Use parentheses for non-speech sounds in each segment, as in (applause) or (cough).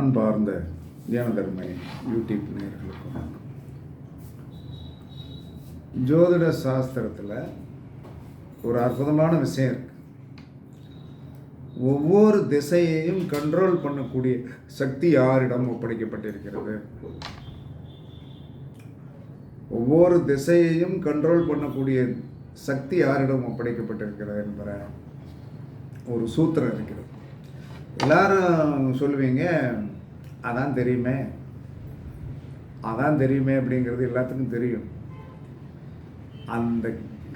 அன்பார்ந்த தியான தர்மை யூடியூப் நேயர்களுக்கு வணக்கம். ஜோதிட சாஸ்திரத்தில் ஒரு அற்புதமான விஷயம் இருக்கு. ஒவ்வொரு திசையையும் கண்ட்ரோல் பண்ணக்கூடிய சக்தி யாரிடம் ஒப்படைக்கப்பட்டிருக்கிறது? ஒவ்வொரு திசையையும் கண்ட்ரோல் பண்ணக்கூடிய சக்தி யாரிடம் ஒப்படைக்கப்பட்டிருக்கிறது என்பற ஒரு சூத்திரம் இருக்கிறது. எல்லாரும் சொல்லுவீங்க அதான் தெரியுமே. அதான் தெரியுமே அப்படிங்கிறது எல்லாத்துக்கும் தெரியும். அந்த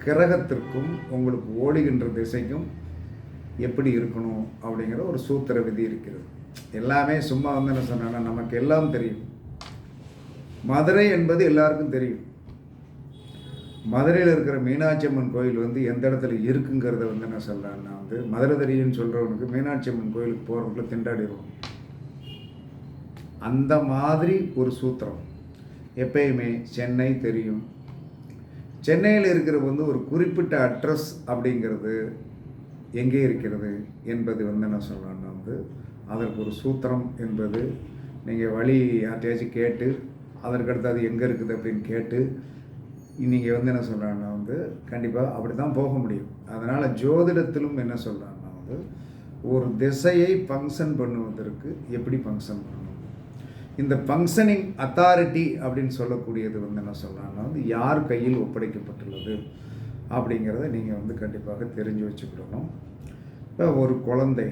கிரகத்திற்கும் உங்களுக்கு ஓடுகின்ற திசைக்கும் எப்படி இருக்கணும் அப்படிங்கிற ஒரு சூத்திர விதி இருக்கிறது. எல்லாமே சும்மா வந்து என்ன சொன்னா நமக்கு எல்லாம் தெரியும். மதுரை என்பது எல்லாருக்கும் தெரியும். மதுரையில் இருக்கிற மீனாட்சி அம்மன் கோயில் வந்து எந்த இடத்துல இருக்குங்கிறத வந்து என்ன சொல்கிறேன்னா வந்து மதுரை தெரியும்னு சொல்கிறவனுக்கு மீனாட்சி அம்மன் கோயிலுக்கு போகிறவங்கள திண்டாடிடுவோம் அந்த மாதிரி ஒரு சூத்திரம். எப்பயுமே சென்னை தெரியும். சென்னையில் இருக்கிற வந்து ஒரு குறிப்பிட்ட அட்ரஸ் அப்படிங்கிறது எங்கே இருக்கிறது என்பது வந்து என்ன சொல்கிறேன்னா வந்து அதற்கு ஒரு சூத்திரம் என்பது நீங்கள் வழி யார்ட்டையாச்சும் கேட்டு அதற்கடுத்து அது எங்கே இருக்குது அப்படின்னு கேட்டு நீங்கள் வந்து என்ன சொல்கிறாங்கன்னா வந்து கண்டிப்பாக அப்படி தான் போக முடியும். அதனால் ஜோதிடத்திலும் என்ன சொல்கிறாங்கன்னா வந்து ஒரு திசையை ஃபங்க்ஷன் பண்ணுவதற்கு எப்படி ஃபங்க்ஷன் பண்ணணும் இந்த ஃபங்க்ஷனிங் அத்தாரிட்டி அப்படின்னு சொல்லக்கூடியது வந்து என்ன சொல்கிறாங்கன்னா வந்து யார் கையில் ஒப்படைக்கப்பட்டுள்ளது அப்படிங்கிறத நீங்கள் வந்து கண்டிப்பாக தெரிஞ்சு வச்சுக்கிடணும். இப்போ ஒரு குழந்தை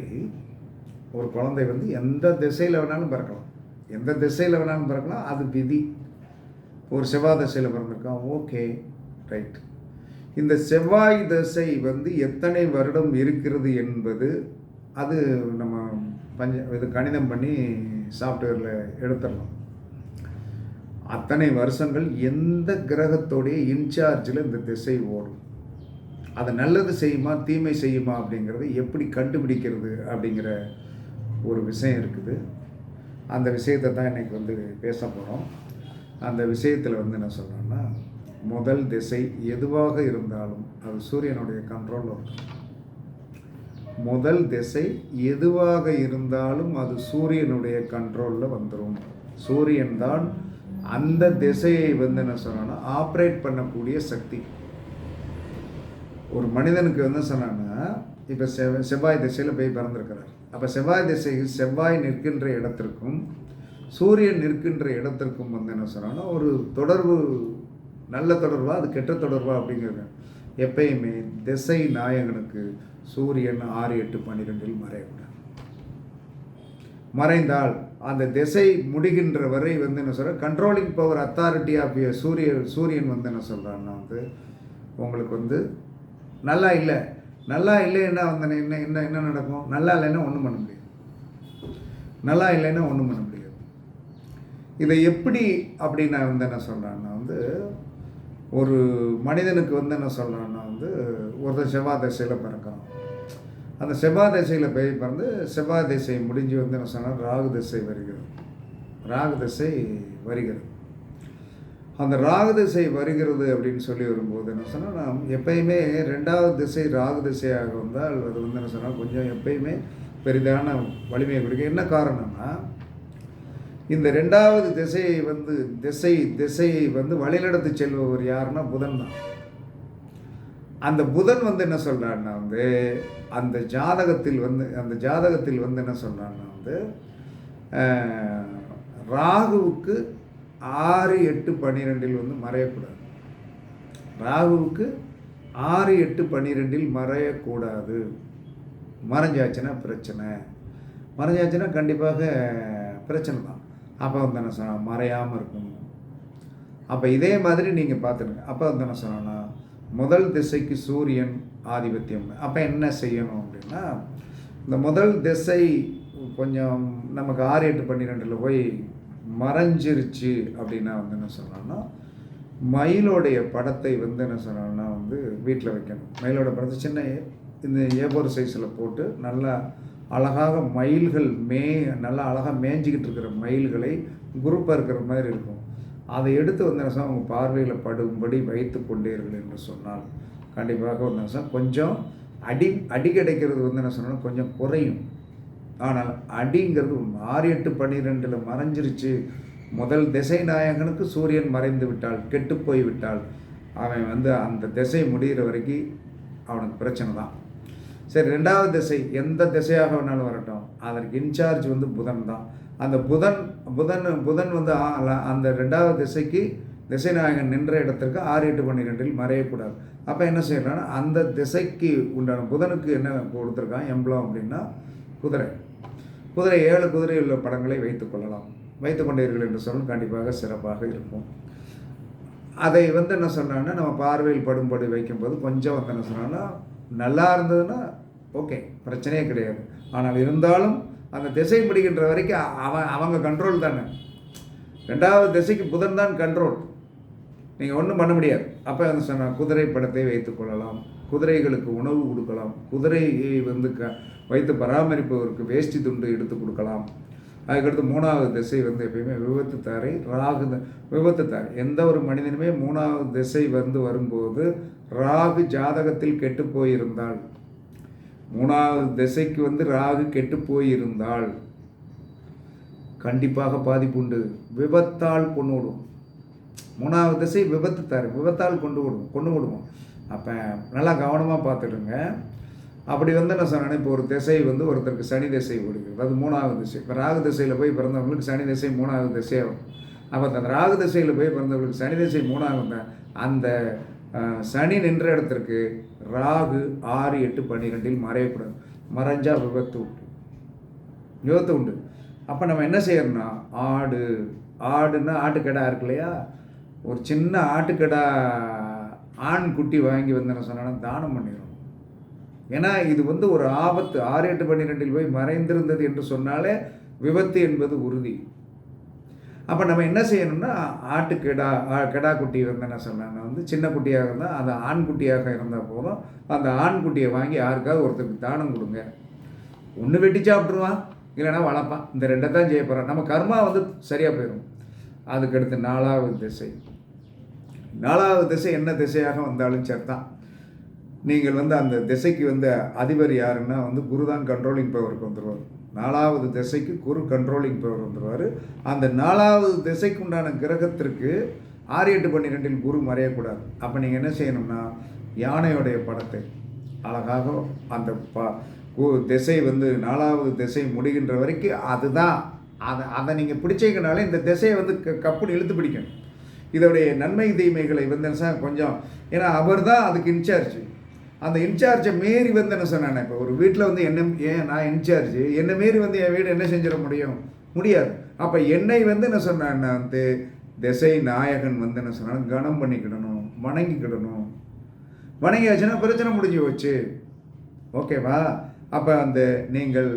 ஒரு குழந்தை வந்து எந்த திசையில் வேணாலும் பிறக்கலாம். எந்த திசையில் வேணாலும் பிறக்கலாம் அது விதி. ஒரு செவ்வாய் திசையில் பிறந்திருக்கான் ஓகே ரைட் இந்த செவ்வாய் திசை வந்து எத்தனை வருடம் இருக்கிறது என்பது அது நம்ம பஞ்ச இது கணிதம் பண்ணி சாஃப்ட்வேரில் எடுத்துடலாம் அத்தனை வருஷங்கள் எந்த கிரகத்தோடைய இன்சார்ஜில் இந்த திசை ஓடும்? அதை நல்லது செய்யுமா தீமை செய்யுமா அப்படிங்கிறத எப்படி கண்டுபிடிக்கிறது அப்படிங்கிற ஒரு விஷயம் இருக்குது. அந்த விஷயத்தை தான் இன்றைக்கி வந்து பேச போகிறோம் அந்த விஷயத்தில் வந்து என்ன சொல்கிறேன்னா முதல் திசை எதுவாக இருந்தாலும் அது சூரியனுடைய கண்ட்ரோலில் இருக்கும். முதல் திசை எதுவாக இருந்தாலும் அது சூரியனுடைய கண்ட்ரோலில் வந்துடும் சூரியன் தான் அந்த திசையை வந்து என்ன சொன்னோன்னா ஆப்ரேட் பண்ணக்கூடிய சக்தி. ஒரு மனிதனுக்கு வந்து சொன்னான்னா இப்போ செவ் செவ்வாய் திசையில் போய் பிறந்திருக்கிறார். அப்போ செவ்வாய் திசையில் செவ்வாய் நிற்கின்ற இடத்திற்கும் சூரியன் நிற்கின்ற இடத்திற்கும் வந்து என்ன சொன்னான்னா ஒரு தொடர்பு நல்ல தொடர்பா அது கெட்ட தொடர்பா அப்படிங்கிறது எப்பயுமே திசை நாயகனுக்கு சூரியன் ஆறு எட்டு பன்னிரெண்டில் மறையக்கூடாது. மறைந்தால் அந்த திசை முடிகின்ற வரை வந்து என்ன சொல்கிற கண்ட்ரோலிங் பவர் அத்தாரிட்டி ஆஃப் சூரிய சூரியன் வந்து என்ன சொல்கிறான்னா வந்து உங்களுக்கு வந்து நல்லா இல்லை. நல்லா இல்லைன்னா வந்து என்ன என்ன என்ன நடக்கும்? நல்லா இல்லைன்னா ஒன்றும் பண்ண முடியாது. நல்லா இல்லைன்னா ஒன்றும் பண்ண முடியாது. இதை எப்படி அப்படின்னு நான் வந்து என்ன சொல்கிறேன்னா வந்து ஒரு மனிதனுக்கு வந்து என்ன சொல்கிறான்னா வந்து ஒருத்தர் செவ்வாய் திசையில் பிறக்கிறான் அந்த செவ்வாய் திசையில் போய் பிறந்து செவ்வாய் திசை முடிஞ்சு வந்து என்ன சொன்னால் ராகு திசை வருகிறது. ராகு திசை வருகிறது. அந்த ராகு திசை வருகிறது அப்படின்னு சொல்லி வரும்போது என்ன சொன்னால் நாம் எப்பயுமே ரெண்டாவது திசை ராகு திசையாக வந்தால் அது வந்து என்ன சொன்னால் கொஞ்சம் எப்பயுமே பெரிதான வலிமையை கொடுக்க என்ன காரணம்னா இந்த ரெண்டாவது திசையை வந்து திசை திசையை வந்து வழிநடத்தி செல்பவர் யாருன்னா புதன் தான். அந்த புதன் வந்து என்ன சொல்கிறான்னா வந்து அந்த ஜாதகத்தில் வந்து அந்த ஜாதகத்தில் வந்து என்ன சொல்கிறான்னா வந்து ராகுவுக்கு ஆறு எட்டு பன்னிரெண்டில் வந்து மறையக்கூடாது. ராகுவுக்கு ஆறு எட்டு பன்னிரெண்டில் மறையக்கூடாது. மறைஞ்சாச்சுன்னா பிரச்சனை. மறைஞ்சாச்சுன்னா கண்டிப்பாக பிரச்சனை தான். அப்போ வந்து என்ன சொன்னால் மறையாமல் இருக்கணும். அப்போ இதே மாதிரி நீங்கள் பார்த்துருங்க அப்போ வந்து என்ன சொன்னோன்னா முதல் திசைக்கு சூரியன் ஆதிபத்தியம். அப்போ என்ன செய்யணும் அப்படின்னா இந்த முதல் திசை கொஞ்சம் நமக்கு ஆறு எட்டு பன்னிரெண்டில் போய் மறைஞ்சிருச்சு அப்படின்னா வந்து என்ன சொன்னோன்னா மயிலோடைய படத்தை வந்து என்ன சொன்னோன்னா வந்து வீட்டில் வைக்கணும். மயிலோட படத்தை சின்ன இந்த ஏபோர் சைஸில் போட்டு நல்லா அழகாக மயில்கள் மே நல்லா அழகாக மேய்ஞ்சிக்கிட்டு இருக்கிற மயில்களை குரூப்பாக இருக்கிற மாதிரி இருக்கும். அதை எடுத்து வந்து என்ன அவங்க பார்வையில் படும்படி வைத்து கொண்டீர்கள் என்று சொன்னால் கண்டிப்பாக வந்து என்ன கொஞ்சம் அடி அடி கிடைக்கிறது வந்து என்ன சொன்னால் கொஞ்சம் குறையும். ஆனால் அடிங்கிறது ஆறு எட்டு பன்னிரெண்டில் மறைஞ்சிருச்சு. முதல் திசை நாயகனுக்கு சூரியன் மறைந்து விட்டால் கெட்டு போய் விட்டால் அவன் வந்து அந்த திசை முடிகிற வரைக்கும் அவனுக்கு பிரச்சனை தான். சரி ரெண்டாவது திசை எந்த திசையாக வேணாலும் வரட்டும். அதற்கு இன்சார்ஜ் வந்து புதன் தான். அந்த புதன் புதன் புதன் வந்து ஆ- அந்த ரெண்டாவது திசைக்கு திசைநாயகன் நின்ற இடத்திற்கு ஆறு எட்டு பன்னிரெண்டில் மறையக்கூடாது. அப்போ என்ன செய்யலாம்னா அந்த திசைக்கு உண்டான புதனுக்கு என்ன கொடுத்துருக்கான் எம்பளம் அப்படின்னா குதிரை. குதிரை ஏழு குதிரை உள்ள படங்களை வைத்துக் கொள்ளலாம். வைத்துக் கொண்டீர்கள் என்று சொன்னால் கண்டிப்பாக சிறப்பாக இருக்கும். அதை வந்து என்ன சொன்னாங்கன்னா நம்ம பார்வையில் படும்படி வைக்கும்போது கொஞ்சம் வந்து என்ன சொன்னாங்கன்னா நல்லா இருந்ததுன்னா ஓகே பிரச்சனையே கிடையாது. ஆனால் இருந்தாலும் அந்த திசை பிடிக்கின்ற வரைக்கும் அவன் அவங்க கண்ட்ரோல் தானே. ரெண்டாவது திசைக்கு புதன் தான் கண்ட்ரோல் நீங்கள் ஒன்றும் பண்ண முடியாது. அப்போ வந்து சொன்னால் குதிரை படத்தை வைத்துக்கொள்ளலாம் குதிரைகளுக்கு உணவு கொடுக்கலாம். குதிரையை வந்து க வைத்து பராமரிப்பவருக்கு வேஷ்டி துண்டு எடுத்து கொடுக்கலாம். அதுக்கடுத்து மூணாவது திசை வந்து எப்பயுமே விபத்து தாரை ராகு விபத்து தாரை. எந்த ஒரு மனிதனுமே மூணாவது திசை வந்து வரும்போது ராகு ஜாதகத்தில் கெட்டு போயிருந்தால் மூணாவது திசைக்கு வந்து ராகு கெட்டு போயிருந்தால் கண்டிப்பாக பாதிப்பு உண்டு. விபத்தால் கொண்டு விடும் மூணாவது திசை விபத்து தரு விபத்தால் கொண்டு விடும் கொண்டு விடுவோம் அப்போ நல்லா கவனமாக பார்த்துடுங்க அப்படி வந்து நான் சொன்னேன்னா இப்போ ஒரு திசை வந்து ஒருத்தருக்கு சனி திசை ஓடுகிறது. அது மூணாவது திசை. இப்போ ராகு திசையில் போய் பிறந்தவங்களுக்கு சனி திசை மூணாவது திசையாகும் அப்போ அந்த ராகு திசையில் போய் பிறந்தவங்களுக்கு சனி திசை மூணாவது? அந்த சனி நின்ற இடத்திற்கு ராகு ஆறு எட்டு பன்னிரெண்டில் மறையக்கூடாது மறைஞ்சால் விபத்து உண்டு. விபத்து உண்டு. அப்போ நம்ம என்ன செய்யறோம்னா ஆடு. ஆடுன்னா ஆட்டுக்கடா இருக்கு இல்லையா? ஒரு சின்ன ஆட்டுக்கடா ஆண் குட்டி வாங்கி வந்து என்ன தானம் பண்ணிடணும் ஏன்னா இது வந்து ஒரு ஆபத்து. ஆறு எட்டு பன்னிரெண்டில் போய் மறைந்திருந்தது என்று சொன்னாலே விபத்து என்பது உறுதி. அப்போ நம்ம என்ன செய்யணும்னா ஆட்டுக்கிடா கிடா குட்டி வந்து என்ன சொன்னாங்க வந்து சின்ன குட்டியாக இருந்தால் அது ஆண்குட்டியாக இருந்தால் போதும். அந்த ஆண்குட்டியை வாங்கி யாருக்காவது ஒருத்தருக்கு தானம் கொடுங்க. ஒன்று வெட்டி சாப்பிட்ருவான் இல்லைன்னா வளர்ப்பான் இந்த ரெண்டை தான் செய்ய போகிறான் நம்ம கர்மா வந்து சரியாக போயிடும். அதுக்கடுத்து நாலாவது திசை. நாலாவது திசை என்ன திசையாக வந்தாலும் சரிதான். நீங்கள் வந்து அந்த திசைக்கு வந்து அதிபர் யாருன்னா வந்து குரு தான் கண்ட்ரோலிங் பவருக்கு வந்துடுவார் நாலாவது திசைக்கு குரு கண்ட்ரோலிங் பவர் வந்துடுவார் அந்த நாலாவது திசைக்குண்டான கிரகத்திற்கு ஆறு எட்டு பன்னிரெண்டில் குரு மறையக்கூடாது. அப்போ நீங்கள் என்ன செய்யணும்னா யானையுடைய படத்தை அழகாக அந்த ப கு- திசை வந்து நாலாவது திசை முடிகின்ற வரைக்கும் அதுதான். அதை அதை நீங்கள் பிடிச்சிங்கனாலே இந்த திசையை வந்து க கப்புன்னு இழுத்து பிடிக்கணும். இதோடைய நன்மை தீமைகளை வந்து என்ன கொஞ்சம் ஏன்னா அவர் தான் அதுக்கு இன்சார்ஜ் அந்த இன்சார்ஜை மீறி வந்து என்ன சொன்னானே இப்போ ஒரு வீட்டில் வந்து என்ன ஏன் நான் இன்சார்ஜ் என்னை மீறி வந்து என் வீடு என்ன செஞ்சிட முடியும்? முடியாது. அப்போ என்னை வந்து என்ன சொன்னான்னா வந்து திசை நாயகன் வந்து என்ன சொன்னாலும் கனம் பண்ணிக்கிடணும் வணங்கிக்கிடணும். வணங்கியாச்சுன்னா பிரச்சனை முடிஞ்சு போச்சு. ஓகேவா அப்போ அந்த நீங்கள்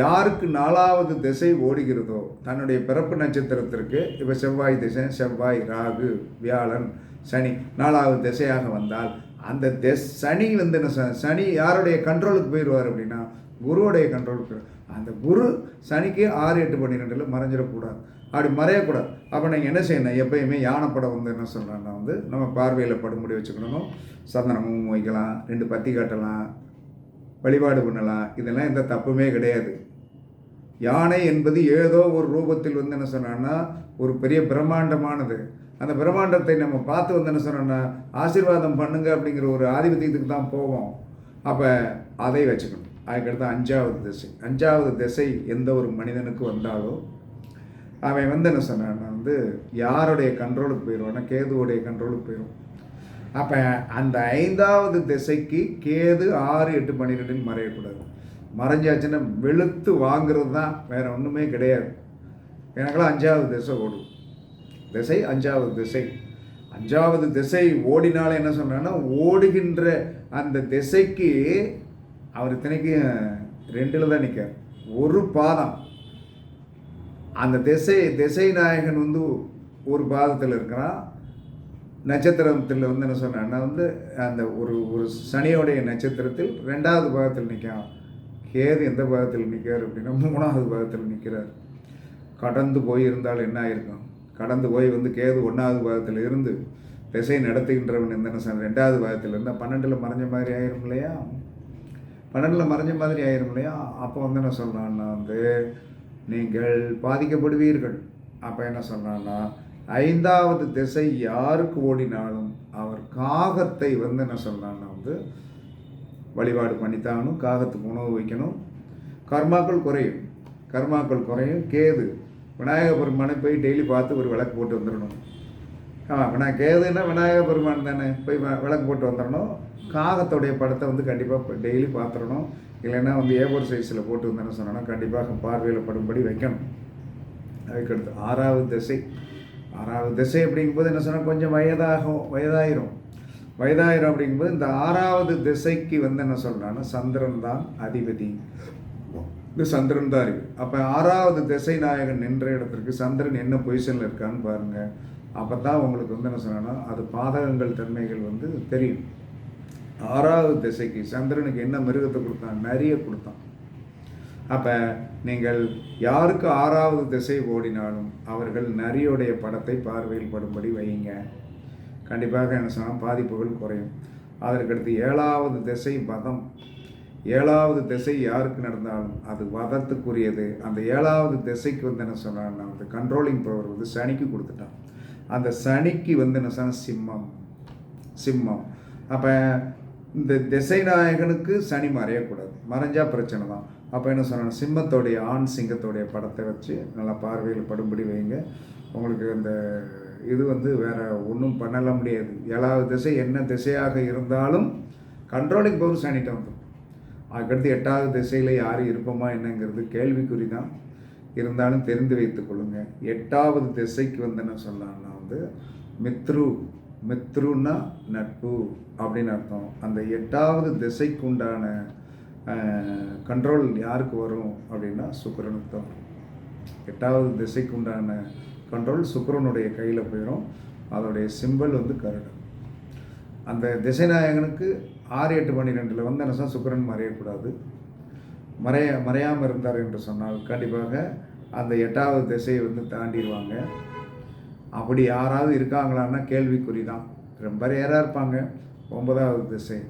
யாருக்கு நாலாவது திசை ஓடுகிறதோ தன்னுடைய பிறப்பு நட்சத்திரத்திற்கு இப்போ செவ்வாய் திசை செவ்வாய் ராகு வியாழன் சனி நாலாவது திசையாக வந்தால் அந்த திஸ் சனி வந்து என்ன சனி யாருடைய கண்ட்ரோலுக்கு போயிடுவார் அப்படின்னா குருவுடைய கண்ட்ரோலுக்கு அந்த குரு சனிக்கு ஆறு எட்டு பன்னிரெண்டில் மறைஞ்சிடக்கூடாது. அப்படி மறையக்கூடாது. அப்போ நீங்கள் என்ன செய்யணும்? எப்பயுமே யானைப்படம் வந்து என்ன சொல்கிறேன்னா வந்து நம்ம பார்வையில் படும்படி வச்சுக்கணும் சந்தனமும் வைக்கலாம் ரெண்டு பத்தி காட்டலாம் வழிபாடு பண்ணலாம். இதெல்லாம் எந்த தப்புமே கிடையாது. யானை என்பது ஏதோ ஒரு ரூபத்தில் வந்து என்ன சொன்னான்னா ஒரு பெரிய பிரம்மாண்டமானது. அந்த பிரம்மாண்டத்தை நம்ம பார்த்து வந்து என்ன சொன்னோன்னா ஆசீர்வாதம் பண்ணுங்க அப்படிங்கிற ஒரு ஆதிபத்தியத்துக்கு தான் போவோம். அப்போ அதை வச்சுக்கணும். அதுக்கடுத்து அஞ்சாவது திசை. அஞ்சாவது திசை எந்த ஒரு மனிதனுக்கு வந்தாலும் அவன் வந்து என்ன சொன்னான் வந்து யாருடைய கண்ட்ரோலுக்கு போயிடுவான்னா கேதுவுடைய கண்ட்ரோலுக்கு போயிடும். அப்போ அந்த ஐந்தாவது திசைக்கு கேது ஆறு எட்டு பன்னிரெண்டில் மறையக்கூடாது. மறைஞ்சாச்சுன்னா வெளுத்து வாங்குறது தான் வேற ஒன்றுமே கிடையாது. எனக்கெல்லாம் அஞ்சாவது திசை ஓடும். திசை அஞ்சாவது திசை. அஞ்சாவது திசை ஓடினாலே என்ன சொன்னான்னா ஓடுகின்ற அந்த திசைக்கு அவர் இத்தனைக்கும் ரெண்டில் தான் நிற்கார் ஒரு பாதம். அந்த திசை திசை நாயகன் வந்து ஒரு பாதத்தில் இருக்கிறான். நட்சத்திரத்தில் வந்து என்ன சொன்னா வந்து அந்த ஒரு ஒரு சனியோடைய நட்சத்திரத்தில் ரெண்டாவது பாகத்தில் நிற்கான் கேது எந்த பாகத்தில் நிற்கிறார் அப்படின்னா மூணாவது பாகத்தில் நிற்கிறார் கடந்து போய் இருந்தால் என்ன ஆயிருக்கும்? கடந்து போய் வந்து கேது ஒன்றாவது பாகத்தில் இருந்து திசை நடத்துகின்றவன் எந்த என்ன சொன்ன ரெண்டாவது பாகத்தில் இருந்தால் பன்னெண்டில் மறைஞ்ச மாதிரி ஆயிரும் இல்லையா? பன்னெண்டில் மறைஞ்ச மாதிரி ஆயிரும் இல்லையா? அப்போ வந்து என்ன சொல்கிறான்னா வந்து நீங்கள் பாதிக்கப்படுவீர்கள். அப்போ என்ன சொன்னான்னா ஐந்தாவது திசை யாருக்கு ஓடினாலும் அவர் காகத்தை வந்து என்ன சொன்னான்னா வந்து வழிபாடு பண்ணித்தாகணும் காகத்துக்கு உணவு வைக்கணும். கர்மாக்கள் குறையும். கர்மாக்கள் குறையும். கேது விநாயக பெருமானை போய் டெய்லி பார்த்து ஒரு விளக்கு போட்டு வந்துடணும். ஆமாம் வினா கேதுன்னா விநாயகர் பெருமான் தானே? போய் விளக்கு போட்டு வந்துடணும் காகத்துடைய படத்தை வந்து கண்டிப்பாக டெய்லி பார்த்துடணும் இல்லைன்னா வந்து ஏபோர் சைஸில் போட்டு வந்தேன்னு சொன்னோன்னா கண்டிப்பாக பார்வையில் படும்படி வைக்கணும். அதுக்கடுத்து ஆறாவது திசை. ஆறாவது திசை அப்படிங்கும்போது என்ன சொன்னால் கொஞ்சம் வயதாகும் வயதாயிரும். வயதாயிரும் அப்படிங்கும்போது இந்த ஆறாவது திசைக்கு வந்து என்ன சொல்கிறான்னா சந்திரன் தான் அதிபதி. இந்த சந்திரன் தான் இருக்குது அப்போ ஆறாவது திசை நாயகன் நின்ற இடத்திற்கு சந்திரன் என்ன பொசிஷனில் இருக்கான்னு பாருங்கள் அப்போ தான் உங்களுக்கு வந்து என்ன சொன்னா அது பாதகங்கள் தன்மைகள் வந்து தெரியும். ஆறாவது திசைக்கு சந்திரனுக்கு என்ன மிருகத்தை கொடுத்தான்? நிறைய கொடுத்தான். அப்போ நீங்கள் யாருக்கு ஆறாவது திசை ஓடினாலும் அவர்கள் நரியுடைய படத்தை பார்வையில் படும்படி வையுங்க. கண்டிப்பாக என்ன சொன்னால் பாதிப்புகள் குறையும். அதற்கடுத்து ஏழாவது திசை வதம். ஏழாவது திசை யாருக்கு நடந்தாலும் அது வதத்துக்குரியது. அந்த ஏழாவது திசைக்கு வந்து என்ன சொன்னான்னா அந்த கண்ட்ரோலிங் பவர் வந்து சனிக்கு கொடுத்துட்டான். அந்த சனிக்கு வந்து என்ன சொன்னால் சிம்மம். சிம்மம். அப்போ இந்த திசை நாயகனுக்கு சனி மறையக்கூடாது. மறைஞ்சால் பிரச்சனை தான். அப்போ என்ன சொன்னால் சிம்மத்தோடைய ஆண் சிங்கத்தோடைய படத்தை வச்சு நல்லா பார்வையில் படும்படி வைங்க. உங்களுக்கு அந்த இது வந்து வேறு ஒன்றும் பண்ணல முடியாது. ஏழாவது திசை என்ன திசையாக இருந்தாலும் கண்ட்ரோலிங் பவர் சனிட்ட வந்துடும் அதுக்கடுத்து எட்டாவது திசையில் யார் இருப்போமா என்னங்கிறது கேள்விக்குறி தான். இருந்தாலும் தெரிந்து வைத்துக் கொள்ளுங்கள் எட்டாவது திசைக்கு வந்து என்ன சொல்லலாம்னா வந்து மித்ரு மித்ருன்னா நட்பு அப்படின்னு அர்த்தம். அந்த எட்டாவது திசைக்கு உண்டான கண்ட்ரோல் யாருக்கு வரும் அப்படின்னா சுக்கரனுக்கு தான். எட்டாவது திசைக்கு உண்டான கண்ட்ரோல் சுக்கரனுடைய கையில் போயிடும் அதோடைய சிம்பல் வந்து கருடம் அந்த திசைநாயகனுக்கு ஆறு எட்டு பன்னிரெண்டில் வந்து என்ன சொன்னா சுக்கிரன் மறையக்கூடாது. மறைய மறையாமல் இருந்தார் என்று சொன்னால் கண்டிப்பாக அந்த எட்டாவது திசையை வந்து தாண்டிடுவாங்க. அப்படி யாராவது இருக்காங்களான்னா கேள்விக்குறி தான் ரொம்ப ரேராக இருப்பாங்க. ஒன்பதாவது திசை.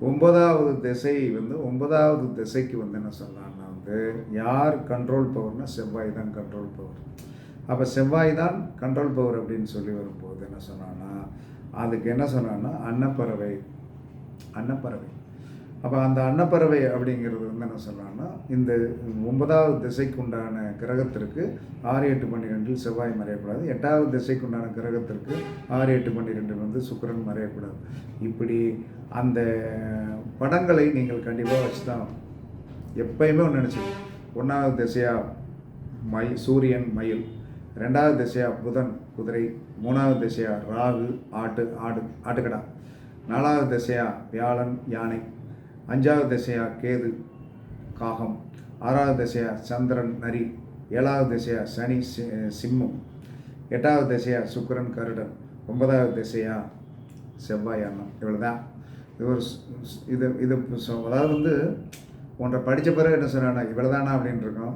ஒன்பதாவது திசை வந்து ஒன்பதாவது திசைக்கு வந்து என்ன சொல்லலாம்னா வந்து யார் கண்ட்ரோல் பவர்னால் செவ்வாய் தான் கண்ட்ரோல் பவர் அப்போ செவ்வாய் தான் கண்ட்ரோல் பவர் அப்படின்னு சொல்லி வரும்போது என்ன சொன்னான்னா அதுக்கு என்ன சொன்னான்னா அன்னப்பறவை. அன்னப்பறவை. அப்போ அந்த அன்னப்பறவை அப்படிங்கிறது வந்து என்ன சொல்லலாம்னா இந்த ஒன்பதாவது திசைக்கு உண்டான கிரகத்திற்கு ஆறு எட்டு பன்னிரெண்டில் செவ்வாய் மறையக்கூடாது. எட்டாவது திசைக்கு உண்டான கிரகத்திற்கு ஆறு எட்டு பன்னிரெண்டில் வந்து சுக்கரன் மறையக்கூடாது. இப்படி அந்த படங்களை நீங்கள் கண்டிப்பாக வச்சு தான் எப்பயுமே ஒன்று நினச்சிக்கணும் ஒன்றாவது திசையாக மை சூரியன் மயில். ரெண்டாவது திசையா புதன் குதிரை. மூணாவது திசையாக ராகு ஆட்டு ஆடு ஆட்டுக்கடா. நாலாவது திசையா வியாழன் யானை. அஞ்சாவது திசையா கேது காகம் ஆறாவது திசையா சந்திரன் நரி ஏழாவது திசையா சனி சிம்மம் எட்டாவது திசையா சுக்கரன் கருடன் ஒன்பதாவது திசையா செவ்வாய் அண்ணம் இவ்வளோதான் இது ஒரு இது இது அதாவது வந்து ஒன்றை படித்த பிறகு என்ன சொன்னா இவ்வளோதானா அப்படின்னு இருக்கோம்.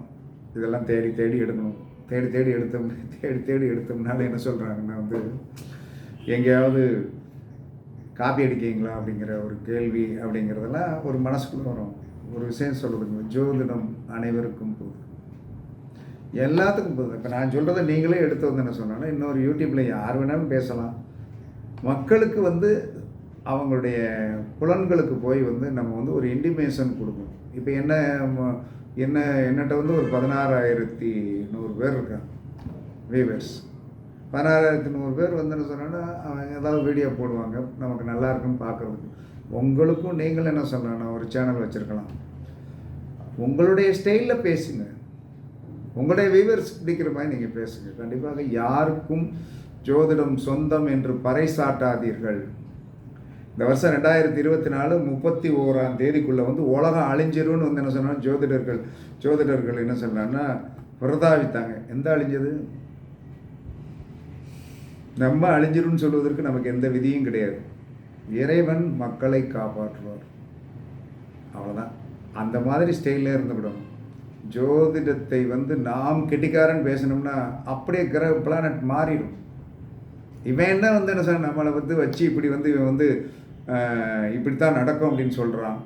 இதெல்லாம் தேடி தேடி எடுக்கணும். தேடி தேடி எடுத்தோம் (laughs) தேடி தேடி எடுத்தோம்னால என்ன சொல்கிறாங்கன்னா வந்து எங்கேயாவது காப்பி அடிக்கிறீங்களா அப்படிங்கிற ஒரு கேள்வி அப்படிங்கிறதெல்லாம் ஒரு மனசுக்குள்ள வரும். ஒரு விஷயம் சொல்லுதுங்க ஜோதிடம் அனைவருக்கும் போது எல்லாத்துக்கும் போகுது இப்போ நான் சொல்கிறத நீங்களே எடுத்து வந்து என்ன சொன்னாலும் இன்னொரு யூடியூப்பில் யார் வேணாலும் பேசலாம். மக்களுக்கு வந்து அவங்களுடைய புலன்களுக்கு போய் வந்து நம்ம வந்து ஒரு இன்டிமேஷன் கொடுக்கணும். இப்போ என்ன ம- என்ன என்னட்ட வந்து ஒரு பதினாறாயிரத்தி நூறு பேர் இருக்காங்க. வீவர்ஸ் பதினாறாயிரத்தி நூறு பேர் வந்து என்ன அவங்க ஏதாவது வீடியோ போடுவாங்க. நமக்கு நல்லா இருக்குன்னு பார்க்குறதுக்கு. உங்களுக்கும் நீங்கள் என்ன சொல்லணும் ஒரு சேனல் வச்சுருக்கலாம். உங்களுடைய ஸ்டைலில் பேசுங்க. உங்களுடைய வியூவர்ஸ் பிடிக்கிற மாதிரி நீங்கள் பேசுங்க. கண்டிப்பாக யாருக்கும் ஜோதிடம் சொந்தம் என்று பறைசாட்டாதீர்கள். இந்த வருஷம் ரெண்டாயிரத்தி இருபத்தி நாலு முப்பத்தி ஓராம் தேதிக்குள்ளே வந்து உலகம் அழிஞ்சிரும்னு வந்து என்ன சொன்னால் ஜோதிடர்கள். ஜோதிடர்கள் என்ன சொன்னாங்கன்னா பிரதாவித்தாங்க எந்த அழிஞ்சது? நம்ம அழிஞ்சிரும்னு சொல்வதற்கு நமக்கு எந்த விதியும் கிடையாது. இறைவன் மக்களை காப்பாற்றுவார். அவ்வளோதான் அந்த மாதிரி ஸ்டைலில் இருந்துவிடும் ஜோதிடத்தை வந்து நாம் கெட்டிக்காரன் பேசணும்னா அப்படியே கிரக பிளானட் மாறிடும். இவன் என்ன வந்து என்ன சார் நம்மளை வந்து வச்சு இப்படி வந்து இவன் வந்து இப்படித்தான் நடக்கும் அப்படின்னு சொல்கிறான்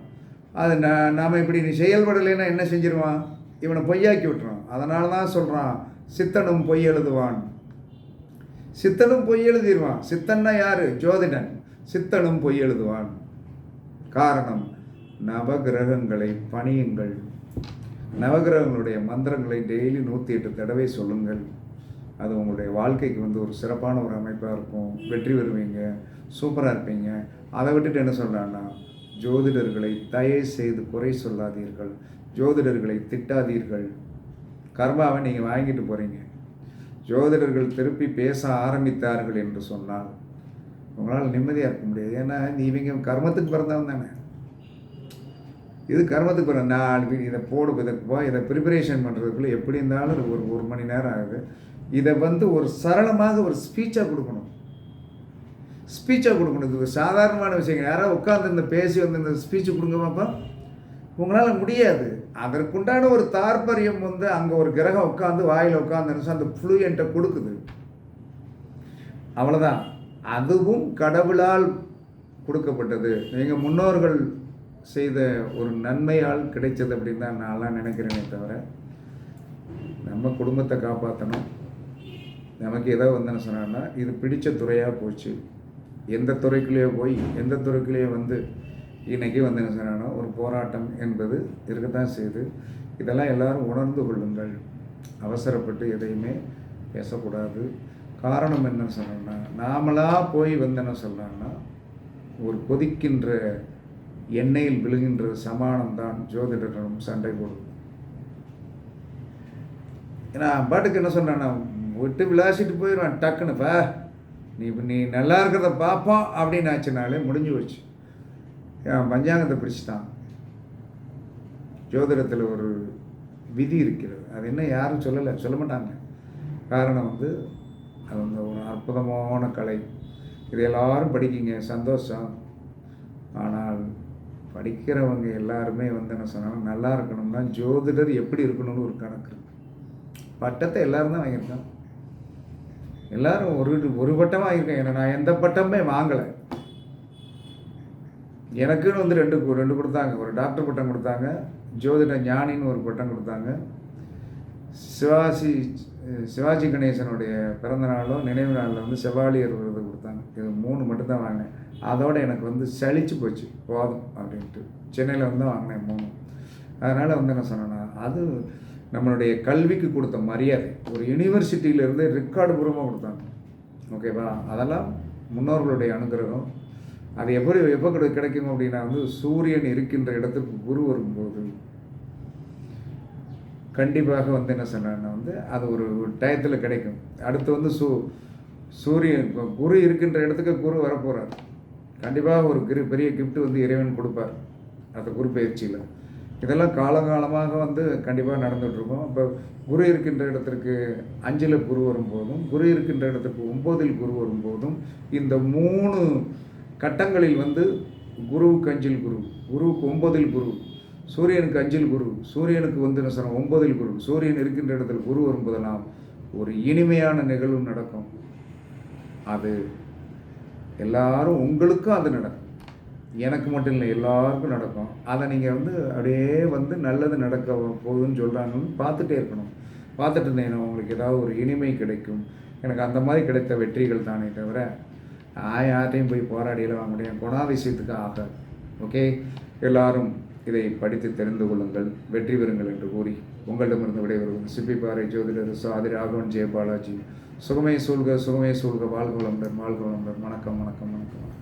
அது ந நாம் இப்படி நீ செயல்படலைன்னா என்ன செஞ்சிருவான்? இவனை பொய்யாக்கி விட்டுறான். அதனால தான் சொல்கிறான் சித்தனும் பொய் எழுதுவான். சித்தனும் பொய் எழுதிடுவான். சித்தன்னா யார்? ஜோதிடன். சித்தனும் பொய் எழுதுவான். காரணம் நவகிரகங்களை பணியுங்கள். நவகிரகங்களுடைய மந்திரங்களை டெய்லி நூற்றி எட்டு தடவை சொல்லுங்கள். அது உங்களுடைய வாழ்க்கைக்கு வந்து ஒரு சிறப்பான ஒரு அமைப்பாக இருக்கும். வெற்றி பெறுவீங்க. சூப்பராக இருப்பீங்க. அதை விட்டுட்டு என்ன சொல்கிறான்னா ஜோதிடர்களை தயவு செய்து குறை சொல்லாதீர்கள். ஜோதிடர்களை திட்டாதீர்கள். கர்மாவை நீங்கள் வாங்கிட்டு போகிறீங்க ஜோதிடர்கள் திருப்பி பேச ஆரம்பித்தார்கள் என்று சொன்னால் உங்களால் நிம்மதியாக இருக்க முடியாது. ஏன்னா நீ இவங்க கர்மத்துக்கு பிறந்தவன் தானே. இது கர்மத்துக்கு பிறந்த நாலு இதை போடு இதை போ இதை ப்ரிப்பரேஷன் பண்ணுறதுக்குள்ளே எப்படி இருந்தாலும் ஒரு ஒரு மணி நேரம் ஆகுது. இதை வந்து ஒரு சரளமாக ஒரு ஸ்பீச்சாக கொடுக்கணும். ஸ்பீச்சாக கொடுக்கணும். இது ஒரு சாதாரணமான விஷயங்கள். யாராவது உட்காந்துருந்து பேசி வந்து இந்த ஸ்பீச்சு கொடுங்க பார்ப்போம் உங்களால் முடியாது. அதற்குண்டான ஒரு தாற்பயம் வந்து அங்கே ஒரு கிரகம் உட்காந்து வாயில் உட்காந்து அந்த ஃப்ளூயண்ட்டை கொடுக்குது. அவ்வளோதான் அதுவும் கடவுளால் கொடுக்கப்பட்டது. எங்கள் முன்னோர்கள் செய்த ஒரு நன்மையால் கிடைச்சது அப்படின்னு தான் நான்லாம் நினைக்கிறேனே தவிர நம்ம குடும்பத்தை காப்பாற்றணும் நமக்கு ஏதோ வந்தேன்னு சொன்னான்னா இது பிடித்த துறையாக போச்சு. எந்த துறைக்குள்ளேயோ போய் எந்த துறைக்குள்ளேயோ வந்து இன்றைக்கி வந்து என்ன சொன்னான்னா ஒரு போராட்டம் என்பது இருக்கத்தான் செய்யுது. இதெல்லாம் எல்லாரும் உணர்ந்து கொள்ளுங்கள். அவசரப்பட்டு எதையுமே பேசக்கூடாது. காரணம் என்ன சொன்னோம்னா நாமளாக போய் வந்து என்ன ஒரு கொதிக்கின்ற எண்ணெயில் விழுகின்ற சமானம் தான் ஜோதிடரும் சண்டை போடும் ஏன்னா பாட்டுக்கு என்ன சொன்னேன்னா விட்டு விளாசிட்டு போயிடுவேன் டக்குனுப்பா நீ நீ நல்லா இருக்கிறத பார்ப்போம் அப்படின்னு ஆச்சுனாலே முடிஞ்சு போச்சு. பஞ்சாங்கத்தை பிடிச்சிட்டான். ஜோதிடத்தில் ஒரு விதி இருக்கிறது. அது என்ன யாரும் சொல்லலை சொல்ல மாட்டாங்க. காரணம் வந்து அது வந்து ஒரு அற்புதமான கலை. இது எல்லாரும் படிக்கிங்க சந்தோஷம். ஆனால் படிக்கிறவங்க எல்லாருமே வந்து என்ன சொன்னாலும் நல்லா இருக்கணும்னா ஜோதிடர் எப்படி இருக்கணும்னு ஒரு கணக்கு பட்டத்தை எல்லோரும் தான் வாங்கியிருக்காங்க. எல்லாரும் ஒரு ஒரு பட்டம் வாங்கியிருக்கேன் ஏன்னா நான் எந்த பட்டமே வாங்கலை. எனக்குன்னு வந்து ரெண்டு ரெண்டு கொடுத்தாங்க. ஒரு டாக்டர் பட்டம் கொடுத்தாங்க. ஜோதிட ஞானின்னு ஒரு பட்டம் கொடுத்தாங்க. சிவாஜி சிவாஜி கணேசனுடைய பிறந்த நாளோ நினைவு நாளில் வந்து செவாலியர் விருது கொடுத்தாங்க. இது மூணு மட்டும்தான் வாங்கினேன். அதோடு எனக்கு வந்து சலிச்சு போச்சு. போதும் அப்படின்ட்டு. சென்னையில் வந்து வாங்கினேன் மூணு. அதனால் வந்து என்ன சொன்னேன்னா அது நம்மளுடைய கல்விக்கு கொடுத்த மரியாதை. ஒரு யூனிவர்சிட்டியிலேருந்து ரெக்கார்டு பூர்வமாக கொடுத்தாங்க. ஓகேவா அதெல்லாம் முன்னோர்களுடைய அனுகிரகம். அது எப்படி எப்போ கிடைக்கும் அப்படின்னா வந்து சூரியன் இருக்கின்ற இடத்துக்கு குரு வரும்போது கண்டிப்பாக வந்து என்ன சொன்னேன்னா வந்து அது ஒரு டயத்தில் கிடைக்கும். அடுத்து வந்து சூ சூரியன் குரு இருக்கின்ற இடத்துக்கு குரு வரப்போகிறார் கண்டிப்பாக ஒரு கிரு பெரிய கிஃப்ட் வந்து இறைவன் கொடுப்பார். அந்த குரு பயிற்சியில். இதெல்லாம் காலகாலமாக வந்து கண்டிப்பாக நடந்துகிட்ருக்கும் இப்போ குரு இருக்கின்ற இடத்திற்கு அஞ்சில் குரு வரும்போதும் குரு இருக்கின்ற இடத்துக்கு ஒம்போதில் குரு வரும்போதும் இந்த மூணு கட்டங்களில் வந்து குருவுக்கு அஞ்சில் குரு குருவுக்கு ஒன்பதில் குரு சூரியனுக்கு அஞ்சில் குரு சூரியனுக்கு வந்து என்ன ஒன்பதில் குரு சூரியன் இருக்கின்ற இடத்துல குரு வரும்போதெல்லாம் ஒரு இனிமையான நிகழ்வு நடக்கும். அது எல்லாரும் உங்களுக்கும் அது நடக்கும். எனக்கு மட்டும் இல்லை எல்லாருக்கும் நடக்கும். அதை நீங்கள் வந்து அப்படியே வந்து நல்லது நடக்க போகுதுன்னு சொல்கிறாங்கன்னு பார்த்துட்டே இருக்கணும். பார்த்துட்டு இருந்தேன் உங்களுக்கு ஏதாவது ஒரு இனிமை கிடைக்கும். எனக்கு அந்த மாதிரி கிடைத்த வெற்றிகள் தானே தவிர நான் யார்ட்டையும் போய் போராடியில் வாங்க முடியும் குணாதிசயத்துக்கு ஆகாது ஓகே எல்லாரும் இதை படித்து தெரிந்து கொள்ளுங்கள். வெற்றி பெறுங்கள் என்று கூறி உங்களிடமிருந்து விடைபெறுவது சிப்பிப்பாறை ஜோதிடர் சாதி ராகவன் ஜெயபாலாஜி. சுகமே சூழ்க சுகமே சூழ்க. வாழ்க வளமுடன் வாழ்க வளமுடன். வணக்கம் வணக்கம்.